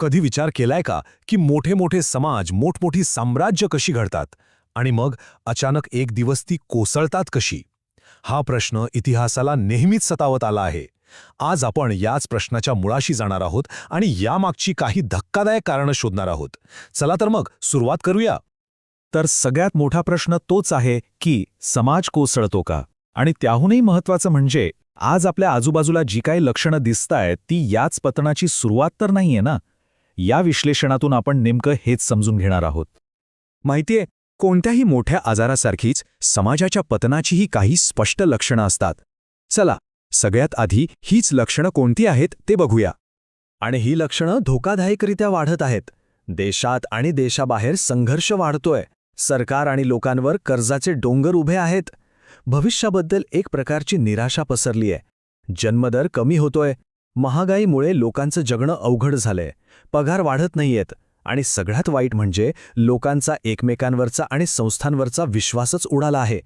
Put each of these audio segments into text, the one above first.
कधी विचार केलाय का की मोठे मोठे समाज मोठमोठी साम्राज्य कशी घडतात? आणि मग अचानक एक दिवस ती कोसळतात कशी? हा प्रश्न इतिहासाला नेहमीच सतावत आला आहे. आज आपण याच प्रश्नाच्या मुळाशी जाणार आहोत आणि यामागची काही धक्कादायक कारणं शोधणार आहोत. चला तर मग सुरुवात करूया. तर सगळ्यात मोठा प्रश्न तोच आहे की समाज कोसळतो का? आणि त्याहूनही महत्वाचं म्हणजे आज आपल्या आजूबाजूला जी काही लक्षणं दिसतायत ती याच पतनाची सुरुवात तर नाहीये ना? या विश्लेषणातून आपण नेमकं हेच समजून घेणार आहोत. माहितीये कोणत्याही मोठ्या आजारासारखीच समाजाच्या पतनाचीही काही स्पष्ट लक्षणं असतात. चला सगळ्यात आधी हीच लक्षणं कोणती आहेत ते बघूया. आणि ही लक्षणं धोकादायकरित्या वाढत आहेत. देशात आणि देशाबाहेर संघर्ष वाढतोय. सरकार आणि लोकांवर कर्जाचे डोंगर उभे आहेत. भविष्याबद्दल एक प्रकारची निराशा पसरलीय. जन्मदर कमी होतोय. महागाईमुळे लोकांचं जगणं अवघड झालंय. पगार वाढत नाहीयेत आणि सगळ्यात वाईट म्हणजे लोकांचा एकमेकांवरचा आणि संस्थांवरचा विश्वासच उडाला आहे.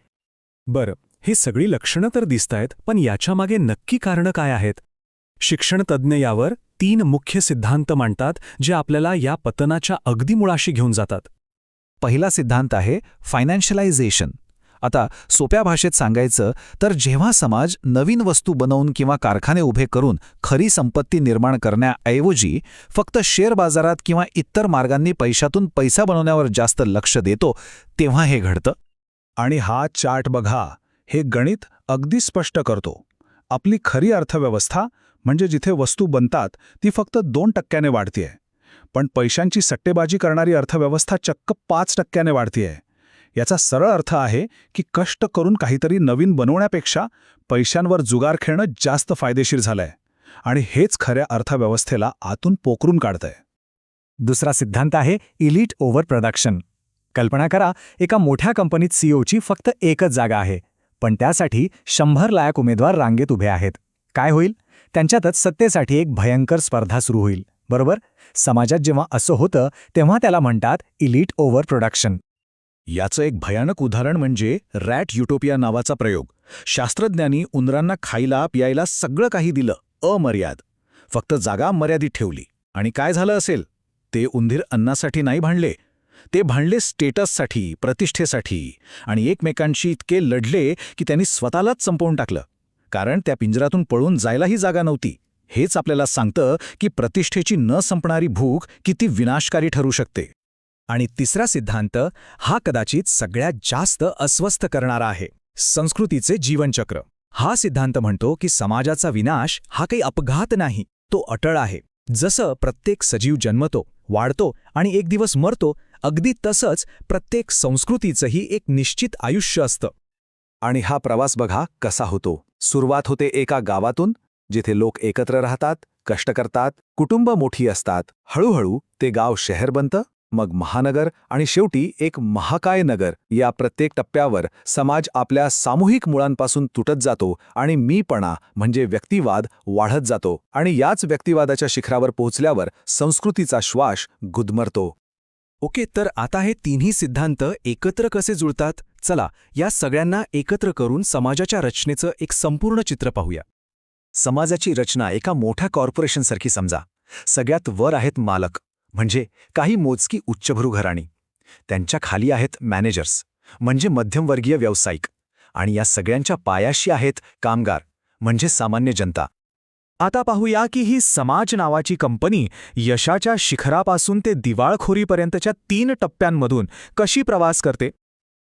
बरं हे सगळी लक्षणं तर दिसतायत पण याच्यामागे नक्की कारणं काय आहेत? शिक्षणतज्ज्ञ यावर तीन मुख्य सिद्धांत मांडतात जे आपल्याला या पतनाच्या अगदी मुळाशी घेऊन जातात. पहिला सिद्धांत आहे फायनान्शियलायझेशन आता सोप्या भाषेत सांगायचं तर जेव्हा समाज नवीन वस्तू बनवून किंवा कारखाने उभे करून खरी संपत्ती निर्माण करण्याऐवजी फक्त शेअर बाजारात किंवा इतर मार्गांनी पैशातून पैसा बनवण्यावर जास्त लक्ष देतो तेव्हा हे घडतं. आणि हा चार्ट बघा हे गणित अगदी स्पष्ट करतो. आपली खरी अर्थव्यवस्था म्हणजे जिथे वस्तू बनतात ती फक्त दोन टक्क्याने वाढतीये. पण पैशांची सट्टेबाजी करणारी अर्थव्यवस्था चक्क पाच टक्क्याने वाढतीये. याचा सरळ अर्थ आहे की कष्ट करून काहीतरी नवीन बनवण्यापेक्षा पैशांवर जुगार खेळणं जास्त फायदेशीर झालंय. आणि हेच खऱ्या अर्थव्यवस्थेला आतून पोकरून काढतंय. दुसरा सिद्धांत आहे इलिट ओव्हर प्रोडक्शन कल्पना करा एका मोठ्या कंपनीत सीईओची फक्त एकच जागा आहे पण त्यासाठी शंभर लायक उमेदवार रांगेत उभे आहेत. काय होईल? त्यांच्यातच सत्तेसाठी एक भयंकर स्पर्धा सुरू होईल बरोबर? समाजात जेव्हा असं होतं तेव्हा त्याला म्हणतात इलिट ओव्हर प्रोडक्शन याचं एक भयानक उदाहरण म्हणजे रॅट युटोपिया नावाचा प्रयोग. शास्त्रज्ञांनी उंदरांना खायला प्यायला सगळं काही दिलं अमर्याद. फक्त जागा मर्यादित ठेवली. आणि काय झालं असेल? ते उंदीर अन्नासाठी नाही भांडले. ते भांडले स्टेटससाठी प्रतिष्ठेसाठी आणि एकमेकांशी इतके लढले की त्यांनी स्वतःलाच संपवून टाकलं. कारण त्या पिंजरातून पळून जायलाही जागा नव्हती. हेच आपल्याला सांगतं की प्रतिष्ठेची न संपणारी भूक किती विनाशकारी ठरू शकते. आणि तिसरा सिद्धांत हा कदाचित सगळ्यात जास्त अस्वस्थ करणारा आहे. संस्कृतीचे जीवनचक्र. हा सिद्धांत म्हणतो की समाजाचा विनाश हा काही अपघात नाही तो अटळ आहे. जसं प्रत्येक सजीव जन्मतो वाढतो आणि एक दिवस मरतो अगदी तसंच प्रत्येक संस्कृतीचंही एक निश्चित आयुष्य असतं. आणि हा प्रवास बघा कसा होतो. सुरुवात होते एका गावातून जिथे लोक एकत्र राहतात कष्ट करतात कुटुंब मोठी असतात. हळूहळू ते गाव शहर बनतं मग महानगर आणि शेवटी एक महाकाय नगर या प्रत्येक टप्प्यावर समाज आपल्या सामूहिक मुळांपासून तुटत जातो आणि मीपणा म्हणजे व्यक्तिवाद वाढत जातो आणि याच व्यक्तिवादाच्या शिखरावर पोहोचल्यावर संस्कृतीचा श्वास गुदमरतो. ओके तर आता हे तिन्ही सिद्धांत एकत्र कसे जुळतात? चला या सगळ्यांना एकत्र करून समाजाच्या रचनेचं एक संपूर्ण चित्र पाहूया. समाजाची रचना एका मोठ्या कॉर्पोरेशनसारखी समजा. सगळ्यात वर आहेत मालक. म्हणजे काही मोजकी उच्चभ्रू घराणी. त्यांच्या खाली आहेत मॅनेजर्स म्हणजे मध्यमवर्गीय व्यावसायिक. आणि या सगळ्यांच्या पायाशी आहेत कामगार म्हणजे सामान्य जनता. आता पाहूया की ही समाज नावाची कंपनी यशाच्या शिखरापासून ते दिवाळखोरीपर्यंतच्या तीन टप्प्यांमधून कशी प्रवास करते?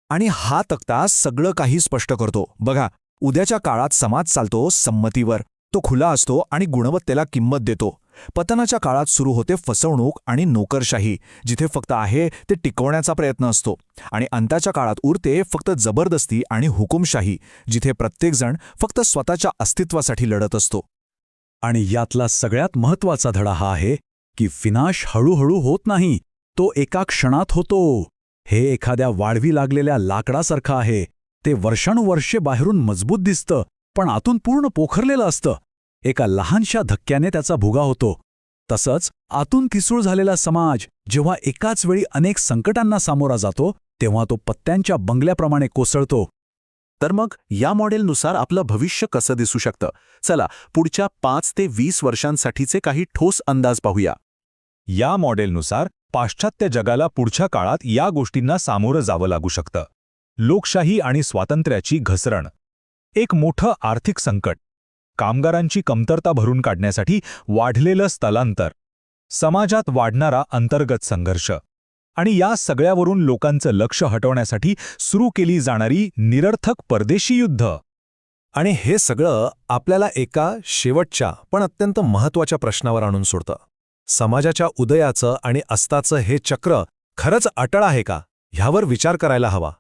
आणि हा तक्ता सगळं काही स्पष्ट करतो. बघा उद्याच्या काळात समाज चालतो संमतीवर. तो खुला असतो आणि गुणवत्तेला किंमत देतो. पतनाच्या काळात सुरू होते फसवणूक आणि नोकरशाही जिथे फक्त आहे ते टिकवण्याचा प्रयत्न असतो. आणि अंताच्या काळात उरते फक्त जबरदस्ती आणि हुकुमशाही जिथे प्रत्येकजण फक्त स्वतःच्या अस्तित्वासाठी लढत असतो. आणि यातला सगळ्यात महत्त्वाचा धडा हा आहे की विनाश हळूहळू होत नाही तो एका क्षणात होतो. हे एखाद्या वाळवी लागलेल्या लाकडासारखं आहे. ते वर्षानुवर्षे बाहेरून मजबूत दिसतं पण आतून पूर्ण पोखरलेलं असतं. एका लहानशा धक्क्याने त्याचा भुगा होतो. तसंच आतून किसूळ झालेला समाज जेव्हा एकाच वेळी अनेक संकटांना सामोरा जातो तेव्हा तो पत्त्यांच्या बंगल्याप्रमाणे कोसळतो. तर मग या मॉडेलनुसार आपलं भविष्य कसं दिसू शकतं? चला पुढच्या पाच ते वीस वर्षांसाठीचे काही ठोस अंदाज पाहूया. या मॉडेलनुसार पाश्चात्य जगाला पुढच्या काळात या गोष्टींना सामोरं जावं लागू शकतं. लोकशाही आणि स्वातंत्र्याची घसरण. एक मोठं आर्थिक संकट. कामगारांची कमतरता भरून काढण्यासाठी वाढलेलं स्थलांतर. समाजात वाढणारा अंतर्गत संघर्ष. आणि या सगळ्यावरून लोकांचं लक्ष हटवण्यासाठी सुरू केली जाणारी निरर्थक परदेशी युद्ध. आणि हे सगळं आपल्याला एका शेवटच्या पण अत्यंत महत्त्वाच्या प्रश्नावर आणून सोडतं. समाजाच्या उदयाचं आणि अस्ताचं हे चक्र खरंच अटळ आहे का? ह्यावर विचार करायला हवा.